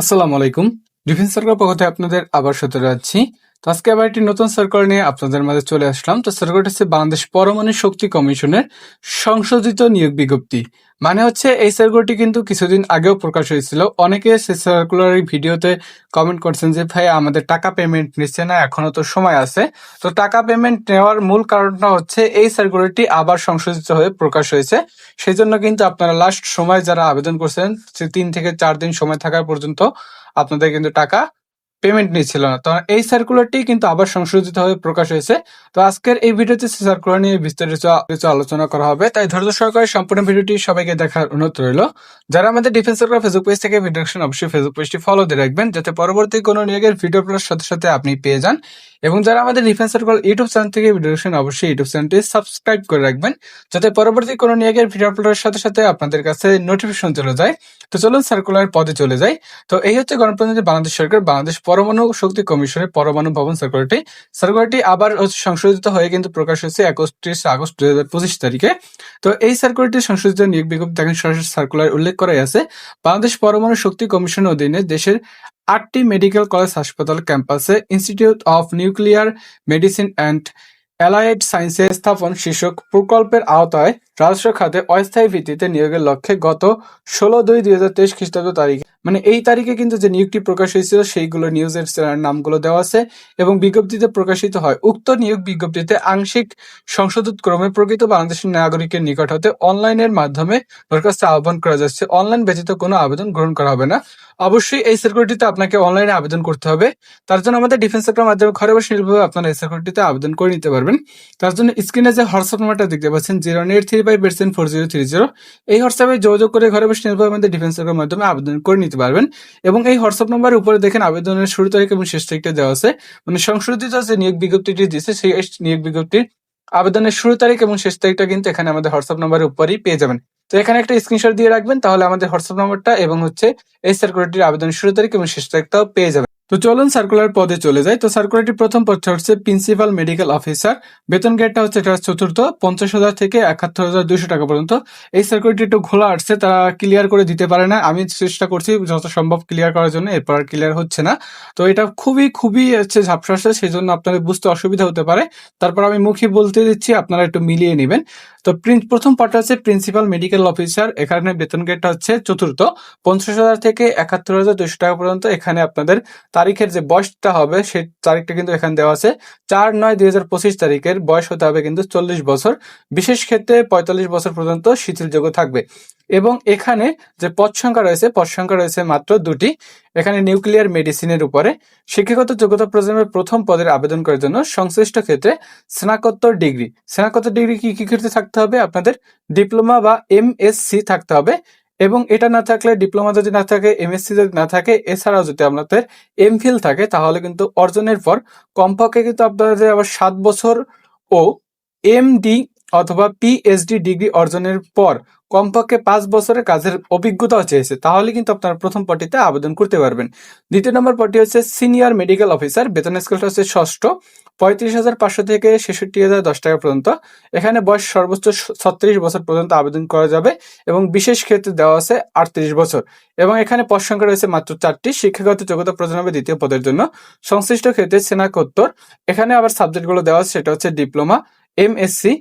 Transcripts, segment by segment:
আসসালামু আলাইকুম। Defence circle পক্ষ থেকে আপনাদের আবার সাথে যাচ্ছি তো আজকে আবার একটি নতুন সার্কেল নিয়ে আপনাদের মাঝে চলে আসলাম। তো সার্কেলটা হচ্ছে বাংলাদেশ পরমাণু শক্তি কমিশনের সংশোধিত নিয়োগ বিজ্ঞপ্তি। মানে হচ্ছে এই সার্কুলারটি কিন্তু কিছুদিন আগেও প্রকাশ হয়েছিল। অনেকে সে সার্কুলার ভিডিওতে কমেন্ট করছেন যে, ভাই, আমাদের টাকা পেমেন্ট নিচ্ছে না, এখনও তো সময় আছে। তো টাকা পেমেন্ট নেওয়ার মূল কারণটা হচ্ছে এই সার্কুলারটি আবার সংশোধিত হয়ে প্রকাশ হয়েছে। সেই জন্য কিন্তু আপনারা লাস্ট সময় যারা আবেদন করছেন তিন থেকে চার দিন সময় থাকা পর্যন্ত আপনাদের কিন্তু টাকা পেমেন্ট নিচ্ছিল না। তো এই সার্কুলারটি কিন্তু আবার সংশোধিত হয়ে প্রকাশ হয়েছে। তো আজকের এই ভিডিওতে সার্কুলার নিয়ে বিস্তারিত আলোচনা করা হবে, তাই ধৈর্য সহকারে সম্পূর্ণ ভিডিওটি সবাইকে দেখার অনুরোধ রইল। যারা আমাদের ডিফেন্স সার্কুলার ফেসবুক পেজ থেকে ভিডিও দেখছেন, অবশ্যই ফেসবুক পেজটি ফলো দিয়ে রাখবেন, যাতে পরবর্তী কোনো নিয়োগের ভিডিও প্লাস সাথে সাথে আপনি পেয়ে যান। এবং যারা আমাদের ডিফেন্স সার্কুলার ইউটিউব চ্যানেল থেকে ভিডিও দেখছেন, অবশ্যই ইউটিউব চ্যানেলটি সাবস্ক্রাইব করে রাখবেন, যাতে পরবর্তী কোনো নিয়োগের ভিডিও আপলোডের সাথে সাথে আপনাদের কাছে নোটিফিকেশন চলে যায়। তো চলুন সার্কুলার পদে চলে যাই। তো এই হচ্ছে গণপ্রজাতন্ত্রী বাংলাদেশ সরকার, বাংলাদেশ পরমাণু শক্তি কমিশনের পরমাণু ভবন সার্কুলারটি সার্কুলারটি আবার সংশোধিত হয়ে কিন্তু প্রকাশ হয়েছে একত্রিশ আগস্ট দুই হাজার পঁচিশ তারিখে। তো এই সার্কুলারটি সংশোধিত নিয়োগ বিজ্ঞপ্তি দেখেন সরাসরি সার্কুলার উল্লেখ করাই আছে। বাংলাদেশ পরমাণু শক্তি কমিশনের অধীনে দেশের আটটি মেডিকেল কলেজ হাসপাতাল ক্যাম্পাসে institute of nuclear medicine and allied সায়েন্সের স্থাপন শীর্ষক প্রকল্পের আওতায় রাজস্ব খাতে অস্থায়ী ভিত্তিতে নিয়োগের লক্ষ্যে গত ষোলো দুই দুই হাজার তেইশ খ্রিস্টাব্দ তারিখে মানে এই তারিখে কিন্তু যে নিয়োগটি প্রকাশ হয়েছিল, সেইগুলো নিউজ নিউজের নামগুলো দেওয়া আছে এবং বিজ্ঞপ্তিতে প্রকাশিত হয়, উক্ত নিয়োগ বিজ্ঞপ্তিতে আংশিক সংশোধিত ক্রমে প্রকৃত বাংলাদেশের নাগরিকের নিকট হতে অনলাইনের মাধ্যমে দরখাস্ত আহ্বান করা যাচ্ছে। অনলাইন ব্যতীত কোনো আবেদন গ্রহণ করা হবে না। অবশ্যই এই সার্কুলারটিতে আপনাকে অনলাইনে আবেদন করতে হবে। তার জন্য আমাদের ডিফেন্স সেক্টরের মাধ্যমে ঘরে বসে নির্ভরভাবে আপনারা এই সার্কুলারটিতে আবেদন করে নিতে পারবেন। তার জন্য স্ক্রিনে যে হোয়াটসঅ্যাপ নাম্বারটা দেখতে পাচ্ছেন zero eight three five four zero three zero এই হোয়াটসঅ্যাপে যোগাযোগ করে ঘরে বসে নির্ভরভাবে আমাদের ডিফেন্স সেক্টরের মাধ্যমে আবেদন করে নিতে পারবেন। এবং এই হোয়াটসঅ্যাপ নাম্বারের উপরে দেখেন আবেদনের শুরু তারিখ এবং শেষ তারিখটা দেওয়া আছে। মানে সংশোধিত যে নিয়োগ বিজ্ঞপ্তিটি দিয়েছে, সেই নিয়োগ বিজ্ঞপ্তির আবেদনের শুরু তারিখ এবং শেষ তারিখটা কিন্তু এখানে আমাদের হোয়াটসঅ্যাপ নাম্বারের উপরেই পেয়ে যাবেন। তো এখানে একটা স্ক্রিনশট দিয়ে রাখবেন, তাহলে আমাদের হোয়াটসঅ্যাপ নাম্বারটা এবং হচ্ছে এই সার্কুলারটির আবেদনের শুরু তারিখ এবং শেষ তারিখটাও পেয়ে যাবেন। তো চলুন সার্কুলার পদে চলে যাই। তো সার্কুলারটির প্রথম পদটা হচ্ছে প্রিন্সিপাল মেডিকেল অফিসার বেতন গেটটা হচ্ছে এটা চতুর্থ, পঞ্চাশ হাজার থেকে একাত্তর হাজার দুইশো টাকা পর্যন্ত। এই সার্কুলারটি একটু খোলা আসছে, তারা ক্লিয়ার করে দিতে পারে না। আমি চেষ্টা করছি যত সম্ভব ক্লিয়ার করার জন্য, এরপর আর ক্লিয়ার হচ্ছে না। তো এটা খুবই খুবই হচ্ছে ঝাপসা আসছে সেই জন্য আপনাদের বুঝতে অসুবিধা হতে পারে। তারপর আমি মুখে বলতে দিচ্ছি, আপনারা একটু মিলিয়ে নেবেন। তো প্রথম পার্টটা হচ্ছে প্রিন্সিপাল মেডিকেল অফিসার এখানে বেতন গেটটা হচ্ছে চতুর্থ, পঞ্চাশ হাজার থেকে একাত্তর হাজার দুশো টাকা পর্যন্ত। এখানে আপনাদের তারিখের যে বয়সটা হবে সেই তারিখটা কিন্তু এখানে দেওয়া আছে। চার নয় দুই তারিখের বয়স হতে হবে কিন্তু চল্লিশ বছর। বিশেষ ক্ষেত্রে পঁয়তাল্লিশ বছর পর্যন্ত শিথিলযোগ্য থাকবে। এবং এখানে যে পদ সংখ্যা রয়েছে, পদ সংখ্যা রয়েছে মাত্র দুটি। এখানে নিউক্লিয়ার মেডিসিনের উপরে। শিক্ষাগত যোগ্যতা প্রজন্মের প্রথম পদের আবেদন করার জন্য সংশ্লিষ্ট ক্ষেত্রে স্নাতকোত্তর ডিগ্রি। স্নাতকোত্তর ডিগ্রি কি কি ক্ষেত্রে থাকতে হবে? আপনাদের ডিপ্লোমা বা এমএসসি থাকতে হবে। এবং এটা না থাকলে ডিপ্লোমা যদি না থাকে এমএসসি যদি না থাকে, এছাড়াও যদি আপনাদের এমফিল থাকে, তাহলে কিন্তু অর্জনের পর কমপক্ষে কিন্তু আপনাদের আবার সাত বছর ও এমডি অথবা পিএইচডি ডিগ্রি অর্জনের পর কমপক্ষে পাঁচ বছরের কাজের অভিজ্ঞতাও চেয়েছে। তাহলে কিন্তু আপনারা প্রথম পটিতে আবেদন করতে পারবেন। দ্বিতীয় নম্বর পটি হচ্ছে সিনিয়র মেডিকেল অফিসার। বেতন স্কেলটা হচ্ছে ষষ্ঠ। পঁয়ত্রিশ হাজার পাঁচশো থেকে ছেষট্টি হাজার দশ টাকা পর্যন্ত। এখানে বয়স সর্বোচ্চ ছত্রিশ বছর পর্যন্ত আবেদন করা যাবে এবং বিশেষ ক্ষেত্রে দেওয়া আছে আটত্রিশ বছর। এবং এখানে পদ সংখ্যা রয়েছে মাত্র চারটি। শিক্ষাগত যোগ্যতা প্রদান হবে দ্বিতীয় পদের জন্য। সংশ্লিষ্ট ক্ষেত্রে স্নাতকোত্তর। এখানে আবার সাবজেক্টগুলো দেওয়া আছে, সেটা হচ্ছে ডিপ্লোমা, এমএসসি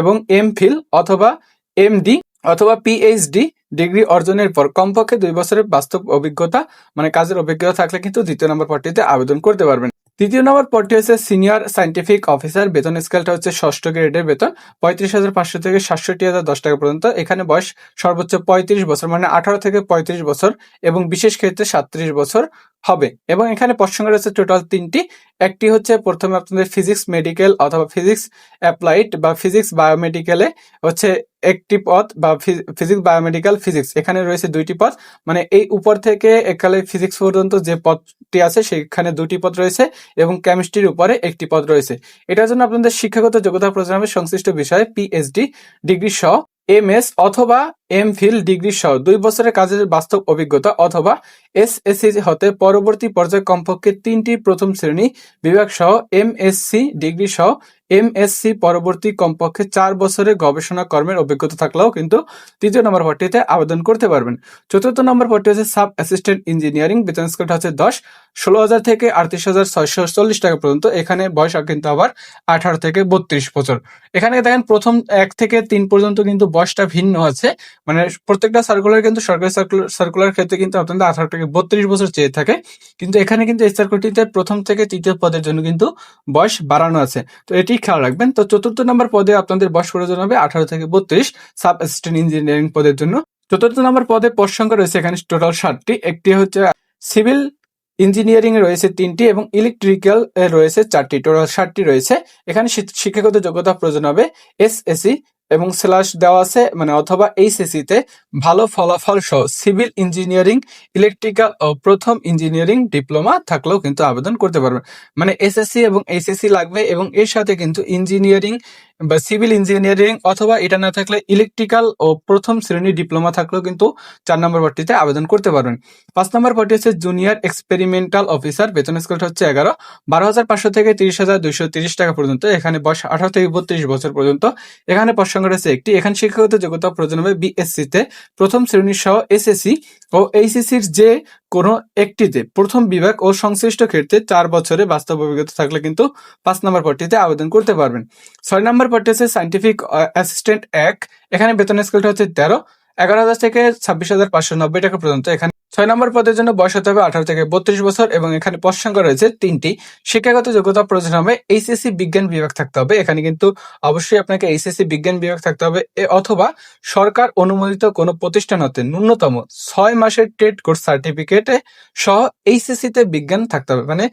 এবং এম ফিল অথবা এমডি। অথবা পিএইচডি ডিগ্রি অর্জনের পর কমপক্ষে দুই বছরের বাস্তব অভিজ্ঞতা মানে কাজের অভিজ্ঞতা থাকলে কিন্তু দ্বিতীয় নম্বর পদটিতে আবেদন করতে পারবেন। তৃতীয় নম্বর পদটি হচ্ছে সিনিয়র সাইন্টিফিক অফিসার বেতন স্কেলটা হচ্ছে ষষ্ঠ গ্রেডের বেতন, পঁয়ত্রিশ হাজার পাঁচশো থেকে সাতষট্টি হাজার দশ টাকা পর্যন্ত। এখানে বয়স সর্বোচ্চ পঁয়ত্রিশ বছর মানে আঠারো থেকে পঁয়ত্রিশ বছর এবং বিশেষ ক্ষেত্রে সাতত্রিশ বছর হবে। এবং এখানে সংখ্যা রয়েছে টোটাল তিনটি। একটি হচ্ছে প্রথমে আপনাদের ফিজিক্স মেডিকেল অথবা ফিজিক্স অ্যাপ্লাইড বা ফিজিক্স বায়োমেডিকেলে হচ্ছে একটি পথ বা ফিজিক্স বায়োমেডিক্যাল ফিজিক্স এখানে রয়েছে দুইটি পথ। মানে এই উপর থেকে একালে ফিজিক্স পর্যন্ত যে পথটি আছে, সেখানে দুটি পথ রয়েছে এবং কেমিস্ট্রির উপরে একটি পদ রয়েছে। এটার জন্য আপনাদের শিক্ষাগত যোগ্যতা প্রোগ্রামের সংশ্লিষ্ট বিষয়ে পিএইচডি ডিগ্রি সহ এম এস অথবা এমফিল ডিগ্রি সহ দুই বছরের কাজের বাস্তব অভিজ্ঞতা অথবা এসএসসি হতে পরবর্তী পর্যায়ে কমপক্ষে তিনটি প্রথম শ্রেণি বিভাগ সহ এমএসসি ডিগ্রি সহ এমএসসি পরবর্তী কমপক্ষে চার বছরের গবেষণা কর্মের অভিজ্ঞতা থাকলেও কিন্তু তৃতীয় নম্বর পদটিতে আবেদন করতে পারবেন। চতুর্থ নম্বর পদটি হচ্ছে সাব অ্যাসিস্ট্যান্ট ইঞ্জিনিয়ারিং, বেতন স্কেলটা হচ্ছে দশ, ষোলো হাজার থেকে আটত্রিশ হাজার ছয়শো চল্লিশ টাকা পর্যন্ত। এখানে বয়স কিন্তু আবার আঠারো থেকে বত্রিশ বছর। এখানে দেখেন প্রথম এক থেকে তিন পর্যন্ত কিন্তু বয়সটা ভিন্ন আছে। মানে প্রত্যেকটা সার্কুলার কিন্তু সরকারি সার্কুলার ক্ষেত্রে কিন্তু আপনাদের আঠারো থেকে বত্রিশ বছর চেয়ে থাকে। কিন্তু এখানে কিন্তু এই সার্কুলটিতে প্রথম থেকে তৃতীয় পদের জন্য কিন্তু বয়স বাড়ানো আছে। তো এটি খেয়াল রাখবেন। তো চতুর্থ নম্বর পদে আপনাদের বয়স প্রয়োজন হবে আঠারো থেকে বত্রিশ সাব অ্যাসিস্ট্যান্ট ইঞ্জিনিয়ারিং পদের জন্য। চতুর্থ নম্বর পদে পদ সংখ্যা রয়েছে এখানে টোটাল ষাটটি। একটি হচ্ছে সিভিল ইঞ্জিনিয়ারিং রয়েছে তিনটি এবং ইলেকট্রিক্যাল রয়েছে চারটি। টোটাল ষাটটি রয়েছে। এখানে শিক্ষাগত যোগ্যতা প্রয়োজন হবে এস এসএসসি এবং স্ল্যাশ দেওয়া আছে মানে অথবা এইচএসি তে ভালো ফলাফল সহ সিভিল ইঞ্জিনিয়ারিং ইলেকট্রিক্যাল ও প্রথম ইঞ্জিনিয়ারিং ডিপ্লোমা থাকলেও কিন্তু আবেদন করতে পারবেন মানে এসএসসি এবং এইচএসসি লাগবে এবং এর সাথে কিন্তু ইঞ্জিনিয়ারিং বা সিভিল ইঞ্জিনিয়ারিং অথবা এটা না থাকলে ইলেকট্রিক্যাল ও প্রথম শ্রেণি ডিপ্লোমা থাকলেও কিন্তু চার নম্বর ভর্তিতে আবেদন করতে পারবেন। পাঁচ নম্বর ভর্তি হচ্ছে জুনিয়র এক্সপেরিমেন্টাল অফিসার। বেতন স্কেলটা হচ্ছে এগারো। বারো হাজার পাঁচশো থেকে তিরিশ হাজার দুইশো তিরিশ টাকা পর্যন্ত। এখানে বয়স আঠারো থেকে বত্রিশ বছর পর্যন্ত। এখানে পদ সংখ্যা রয়েছে একটি। এখানে শিক্ষাগত যোগ্যতা প্রয়োজন হবে বিএসসিতে প্রথম শ্রেণি সহ এসএসসি ও এইচএসসির যে কোনো একটিতে প্রথম বিভাগ ও সংশ্লিষ্ট ক্ষেত্রে চার বছরে বাস্তব অভিজ্ঞতা থাকলে কিন্তু পাঁচ নম্বর পদটিতে আবেদন করতে পারবেন। ছয় নম্বর পদটি হচ্ছে সাইন্টিফিক অ্যাসিস্ট্যান্ট এক এখানে বেতন স্কেলটা হচ্ছে তেরো। এগারো হাজার থেকে ছাব্বিশ হাজার পাঁচশো নব্বই টাকা পর্যন্ত এখানে ছয় নম্বর পদের জন্য বয়স হতে হবে আঠারো থেকে বত্রিশ বছর এবং এখানে পদ রয়েছে তিনটি। শিক্ষাগত যোগ্যতা প্রয়োজন হবে এইচএসসি বিজ্ঞান বিভাগ থাকতে হবে। এখানে কিন্তু অবশ্যই আপনাকে এইচএসসি বিজ্ঞান বিভাগ থাকতে হবে অথবা সরকার অনুমোদিত কোনো প্রতিষ্ঠান হতে ন্যূনতম ছয় মাসের ট্রেড কোর্স সার্টিফিকেটে সহ এইচএসসি তে বিজ্ঞান থাকতে হবে। মানে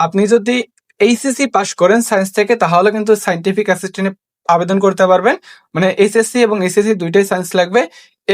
আপনি যদি এইচএসসি পাশ করেন সায়েন্স থেকে, তাহলে কিন্তু সাইন্টিফিক অ্যাসিস্ট্যান্টে আবেদন করতে পারবেন। মানে এসএসসি এবং এসএসসি দুইটাই সায়েন্স লাগবে।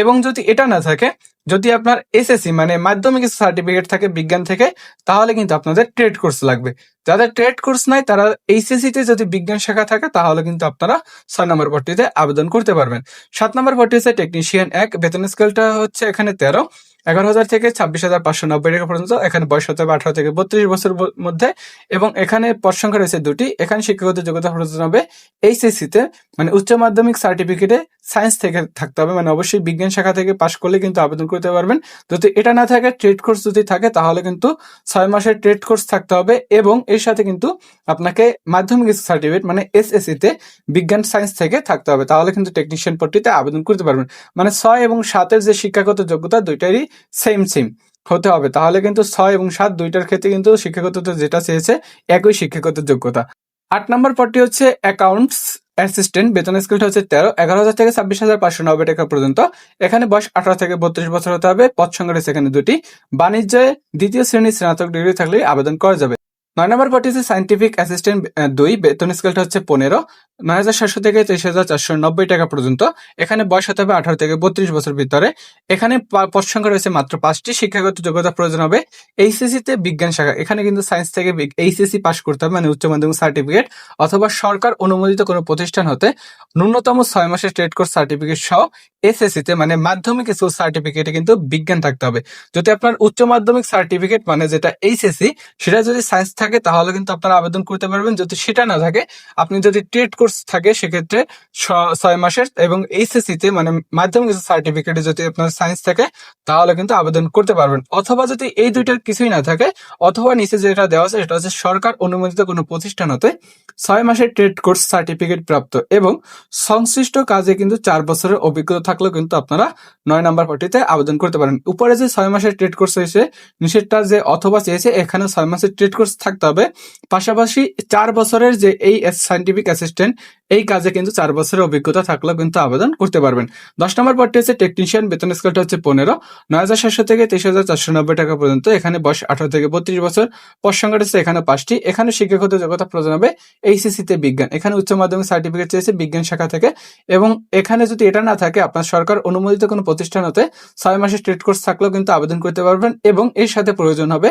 এবং যদি এটা না থাকে, যদি আপনার এসএসসি মানে মাধ্যমিক সার্টিফিকেট থাকে বিজ্ঞান থেকে, তাহলে কিন্তু আপনাদের ট্রেড কোর্স লাগবে। যাদের ট্রেড কোর্স নাই, তারা এইচএসসি তে যদি বিজ্ঞান শাখা থাকে, তাহলে কিন্তু আপনারা ছয় নম্বর ভর্তিতে আবেদন করতে পারবেন। সাত নম্বর ভর্তি হচ্ছে টেকনিশিয়ান এক, বেতন স্কেলটা হচ্ছে এখানে তেরো। এগারো হাজার থেকে ছাব্বিশ হাজার পাঁচশো নব্বই টাকা পর্যন্ত, এখানে বয়স হতে হবে আঠারো থেকে বত্রিশ বছর মধ্যে, এবং এখানে পদ সংখ্যা রয়েছে দুটি। এখানে শিক্ষাগত যোগ্যতা প্রয়োজন হবে এইচএসসি তে মানে উচ্চ মাধ্যমিক সার্টিফিকেটে সায়েন্স থেকে থাকতে হবে মানে অবশ্যই বিজ্ঞান শাখা থেকে পাশ করলে কিন্তু আবেদন করতে পারবেন। যদি এটা না থাকে ট্রেড কোর্স যদি থাকে, তাহলে কিন্তু ছয় মাসের ট্রেড কোর্স থাকতে হবে এবং এর সাথে কিন্তু আপনাকে মাধ্যমিক সার্টিফিকেট মানে এসএসসি তে বিজ্ঞান সায়েন্স থেকে থাকতে হবে। তাহলে কিন্তু টেকনিশিয়ান পদটিতে আবেদন করতে পারবেন। মানে ছয় এবং সাতের যে শিক্ষাগত যোগ্যতা, দুইটারই সেম সেম হতে হবে। তাহলে কিন্তু ছয় এবং সাত দুইটার ক্ষেত্রে কিন্তু শিক্ষাগত যেটা চেয়েছে, একই শিক্ষাগত যোগ্যতা। আট নম্বর পদটি হচ্ছে অ্যাকাউন্টস অ্যাসিস্ট্যান্ট বেতন স্কেলটা হচ্ছে তেরো, এগারো হাজার থেকে ছাব্বিশ হাজার পাঁচশো নব্বই টাকা পর্যন্ত। এখানে বয়স আঠারো থেকে বত্রিশ বছর হতে হবে। পথ সংখ্যা সেখানে দুটি। বাণিজ্যে দ্বিতীয় শ্রেণির স্নাতক ডিগ্রি থাকলে আবেদন করা যাবে। নয় নম্বর পদটি হচ্ছে সাইন্টিফিক অ্যাসিস্ট্যান্ট দুই, বেতন স্কেলটা হচ্ছে পনেরো। নয় হাজার সাতশো থেকে তেইশ হাজার চারশো নব্বই টাকা পর্যন্ত। এখানে বয়স হতে হবে আঠারো থেকে বত্রিশ বছর ভিতরে। এখানে পদ সংখ্যা রয়েছে মাত্র পাঁচটি। শিক্ষাগত যোগ্যতা প্রয়োজন হবে এইচএসসি তে বিজ্ঞান শাখা। এখানে কিন্তু সায়েন্স থেকে এইচএসসি পাশ করতে হবে মানে উচ্চ মাধ্যমিক সার্টিফিকেট অথবা সরকার অনুমোদিত কোনো প্রতিষ্ঠান হতে ন্যূনতম ছয় মাসের ট্রেড কোর্স সার্টিফিকেট সহ এসএসসি তে মানে মাধ্যমিক স্কুল সার্টিফিকেটে কিন্তু বিজ্ঞান থাকতে হবে। যদি আপনার উচ্চ মাধ্যমিক সার্টিফিকেট মানে যেটা এইচএসসি সেটা যদি সায়েন্স থাকে, তাহলে কিন্তু আপনারা আবেদন করতে পারবেন। যদি সেটা না থাকে, আপনি যদি ট্রেড কোর্স থাকে, সেক্ষেত্রে ছয় মাসের এবং এইচএসসি তে মানে মাধ্যমিক সার্টিফিকেটে যদি আপনার সায়েন্স থাকে, তাহলে কিন্তু আবেদন করতে পারবেন। অথবা যদি এই দুইটার কিছুই না থাকে, অথবা নিচে যেটা দেওয়া আছে, সেটা হচ্ছে সরকার অনুমোদিত কোনো প্রতিষ্ঠান হতে ছয় মাসের ট্রেড কোর্স সার্টিফিকেট প্রাপ্ত এবং সংশ্লিষ্ট কাজে কিন্তু চার বছরের অভিজ্ঞতা থাকলেও কিন্তু আপনারা নয় নাম্বার পার্টিতে আবেদন করতে পারেন। উপরে যে ছয় মাসের ট্রেড কোর্স হয়েছে নিষেধটা যে অথবা চেয়েছে, এখানে ছয় মাসের ট্রেড কোর্স থাকতে হবে। পাশাপাশি চার বছরের যে এই সাইন্টিফিক অ্যাসিস্ট্যান্ট এই কাজে কিন্তু চার বছরের অভিজ্ঞতা থাকলেও কিন্তু আবেদন করতে পারবেন। দশ নম্বর পদটি হচ্ছে টেকনিশিয়ান বেতন স্কেলটা হচ্ছে পনেরো। নয় হাজার সাতশো থেকে তেইশ হাজার চারশো নব্বই টাকা পর্যন্ত, এখানে বয়স আঠারো থেকে বত্রিশ বছর। পদ সংখ্যাটা হচ্ছে এখানে পাঁচটি। এখানে শিক্ষাগত যোগ্যতা প্রয়োজন হবে এইচএসসি তে বিজ্ঞান। এখানে উচ্চ মাধ্যমিক সার্টিফিকেট চেয়েছে বিজ্ঞান শাখা থেকে। এবং এখানে যদি এটা না থাকে, আপনার সরকার অনুমোদিত কোনো প্রতিষ্ঠান হতে ছয় মাসের ট্রেড কোর্স থাকলেও কিন্তু আবেদন করতে পারবেন এবং এর সাথে প্রয়োজন হবে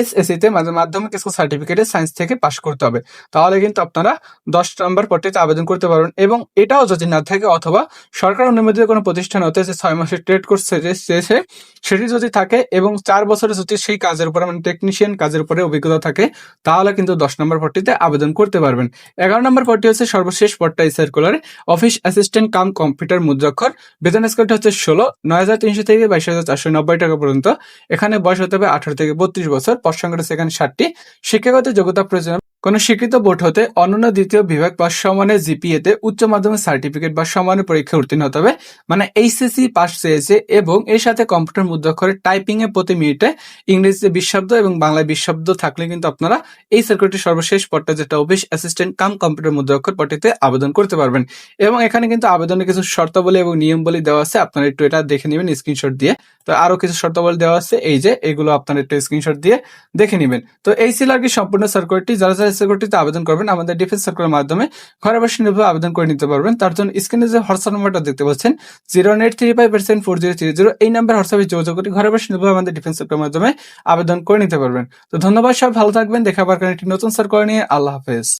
এসএসসি তে মানে মাধ্যমিক স্কুল সার্টিফিকেটে সায়েন্স থেকে পাশ করতে হবে। তাহলে কিন্তু আপনারা দশ নম্বর আবেদন আবেদন করতে পারবেন এবং এটাও যদি না থাকে অথবা সরকার অনুমোদিত কোনো প্রতিষ্ঠান হতে যে ছয় মাসের ট্রেড কোর্স চেয়েছে সেটি যদি থাকে এবং চার বছরে যদি সেই কাজের উপরে মানে টেকনিশিয়ান কাজের উপরে অভিজ্ঞতা থাকে, তাহলে কিন্তু দশ নম্বর পদটিতে আবেদন করতে পারবেন। এগারো নম্বর পদটি হচ্ছে সর্বশেষ পদটা এই সার্কুলারে অফিস অ্যাসিস্ট্যান্ট কাম কম্পিউটার মুদ্রাক্ষর। বেতন স্কেলটা হচ্ছে ষোলো, নয় হাজার তিনশো থেকে বাইশ হাজার চারশো নব্বই টাকা পর্যন্ত। এখানে বয়স হতে হবে আঠারো থেকে বত্রিশ বছর, পদ সংখ্যা রয়েছে এখানে ষাটটি। শিক্ষাগত যোগ্যতা প্রয়োজন কোন স্বীকৃত বোর্ড হতে অনন্য দ্বিতীয় বিভাগ বা সমানের জিপিএ তে উচ্চ মাধ্যমিক সার্টিফিকেট বা সমানের পরীক্ষা উত্তীর্ণ হতে হবে। মানে এইচএসসি পাস চেয়েছে এবং এর সাথে কম্পিউটার মুদ্রাক্ষরে টাইপিং এ প্রতি মিনিটে ইংরেজিতে বিশ শব্দ এবং বাংলায় বিশ শব্দ থাকলে কিন্তু আপনারা এই সার্কুলারটির সর্বশেষ পদটা যেটা অফিস অ্যাসিস্ট্যান্ট কাম কম্পিউটার মুদ্রাক্ষর পদটিতে আবেদন করতে পারবেন। এবং এখানে কিন্তু আবেদনের কিছু শর্তাবলী এবং নিয়মবলী দেওয়া আছে, আপনারা একটু এটা দেখে নেবেন স্ক্রিনশট দিয়ে। তো আরও কিছু শর্তাবলী দেওয়া আছে, এই যে এগুলো আপনারা একটু স্ক্রিনশট দিয়ে দেখে নেবেন। তো এই ছিল আর কি সম্পূর্ণ সার্কুলারটি যারা যারা সার্কুলারটিতে আবেদন করবেন। আমাদের ডিফেন্স সার্কুলার মাধ্যমে ঘরে বসে নির্ভর আবেদন করে নিতে পারবেন। তার জন্য স্ক্রিনে যে হোয়াটসঅ্যাপ নাম্বারটা দেখতে পাচ্ছেন, zero eight three five percent four zero three zero, এই নাম্বার হোয়াটসঅ্যাপে যোগাযোগ করে ঘরে বসে নির্ভর আমাদের ডিফেন্স সার্কুলার মাধ্যমে আবেদন করে নিতে পারবেন। তো ধন্যবাদ সব ভালো থাকবেন। দেখা পারবেন একটি নতুন সার্কুলার নিয়ে আল্লাহ হাফেজ।